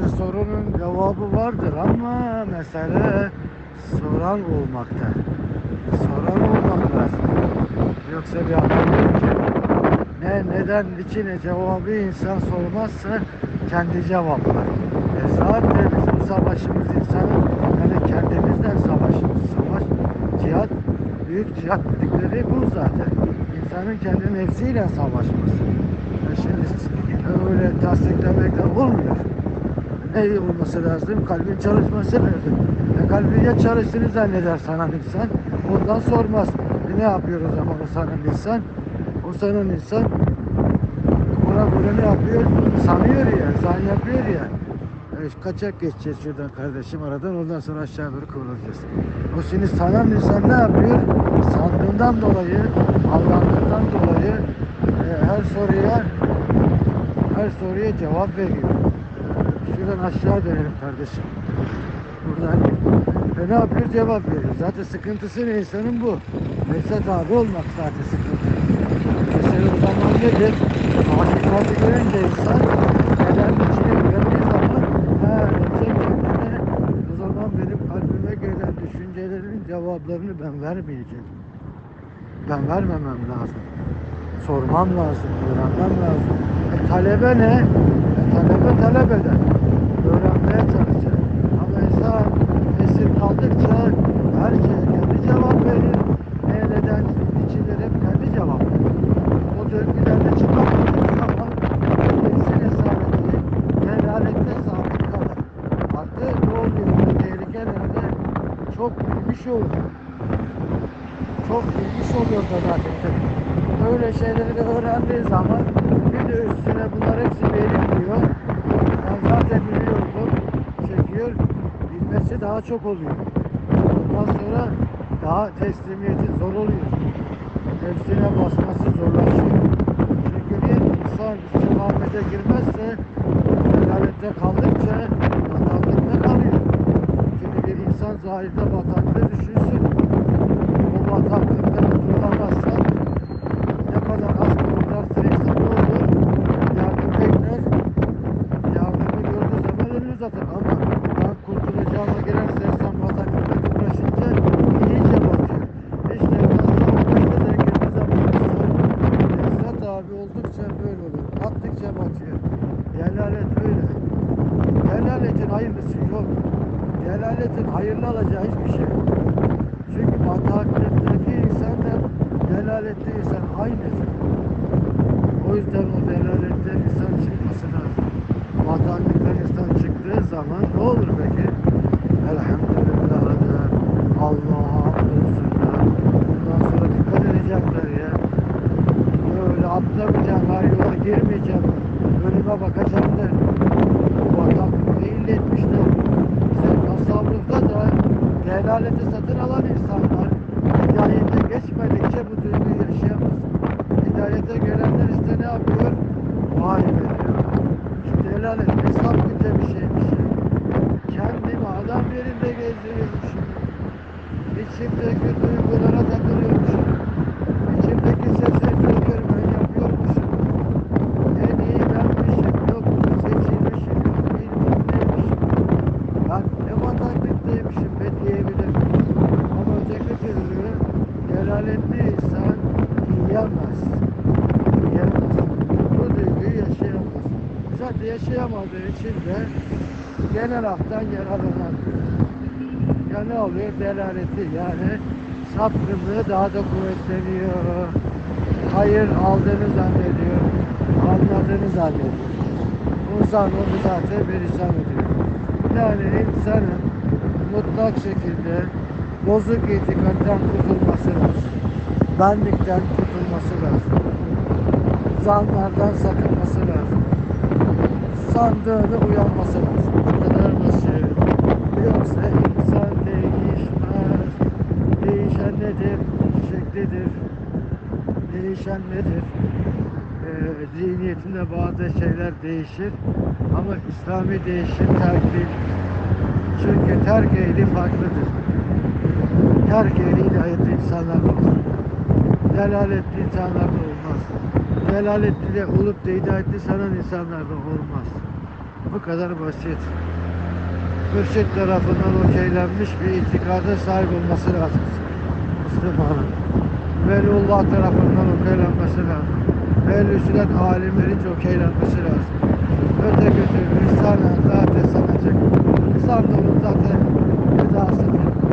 Her sorunun cevabı vardır ama mesele soran olmakta. Soran olmak lazım. Yoksa bir adam yok ki. Ne, neden, niçine cevabı insan sormazsa kendi cevaplar. E zaten bizim savaşımız insanın yani kendimizden savaşımız. Savaş, cihat, büyük cihat dedikleri bu zaten. İnsanın kendi nefsiyle savaşması. E şimdi öyle tasdiklemekle olmuyor. Ne olması lazım? Kalbin çalışması lazım. E kalbin ya çalıştığını zanneder sanan insan. Ondan sormaz. E ne yapıyor o zaman o sanan insan? O sanan insan ona göre ne yapıyor? Sanıyor ya, zan yapıyor ya. E, kaçak geçeceğiz şuradan kardeşim aradan ondan sonra aşağı doğru kıvrılacağız. O şimdi sanan insan ne yapıyor? Sandığından dolayı, aldandığından dolayı e, her soruya her soruya cevap veriyor. Şuradan aşağı dönelim kardeşim. Buradan. E ne yapıyor? Cevap veriyor. Zaten sıkıntısı ne insanın bu. Mesut abi olmak zaten sıkıntı. Mesela o zaman nedir? Hakikati görünce insan neden içine girdiği zaman kendine o zaman benim kalbime gelen düşüncelerin cevaplarını ben vermeyeceğim. Ben vermemem lazım. Sormam lazım, öğrenmem lazım. E, talebe ne? E, talebe talep eder. Öğrenmeye çalışır. Ama insan esir kaldıkça her şeye kendi cevap verir. Ne neden içilir hep kendi cevap verir. O döngülerden çıkamadığı zaman nefsin esareti, celalette sabit kalır. Artık ne oluyor? Tehlikelerde çok bilmiş olur. Çok bilmiş oluyor zaten. Böyle şeyleri de öğrendiği zaman bir de üstüne bunlar hepsi belirliyor. Ben zaten biliyordum. Çekiyor. Bilmesi daha çok oluyor. Ondan sonra daha teslimiyeti zor oluyor. Nefsine basması zorlaşıyor. Çünkü bir insan istikamete girmezse celalette kaldıkça bataklıkta kalıyor. Şimdi bir insan zahirde bataklığı düşünsün. O bataklıkta kurtulamazsa ne kadar az kurtarsa insan ne olur? Yardım bekler. Yardımı gördüğü zaman ölür zaten ama ben kurtulacağıma girerse insan bataklıkta uğraşınca iyice batıyor. İşte nasıl olmuşsa da girdiği zaman Esnat abi oldukça böyle olur. Battıkça batıyor. Delalet böyle. Delaletin hayırlısı yok. Delaletin hayırlı alacağı hiçbir şey yok. Çünkü bataklıktaki insanla delaletli insan aynıdır. O yüzden o delaletten insan çıkması lazım. Bataklıktan insan çıktığı zaman ne olur peki? Elhamdülillah da yaşayamadığı için de genel haktan yararlanamıyor. Ya ne oluyor? Delaleti yani sapkınlığı daha da kuvvetleniyor. Hayır aldığını zannediyor. Anladığını zannediyor. İnsan onu zaten perişan ediyor. Yani insanın mutlak şekilde bozuk itikattan kurtulması lazım. Benlikten kurtulması lazım. Zanlardan sakınması lazım. Sandığını uyanması lazım. Bu kadar basit. Yoksa insan değişmez. Değişen nedir? Şeklidir. Değişen nedir? Ee, zihniyetinde bazı şeyler değişir. Ama İslami değişim terk değil. Çünkü terk ehli farklıdır. Terk ehli hidayetli insanlar olur. Delaletli insanlar da olmaz. Delaletli de olup da hidayetli sanan insanlar da olmaz. Bu kadar basit. Mürşit tarafından okeylenmiş bir itikada sahip olması lazım. Müslümanın. Veliullah tarafından okeylenmesi lazım. Ehl-i sünnet alimlerin okeylenmesi lazım. Öteki türlü sana zaten sanacak. Sandığımız zaten gıdasıdır.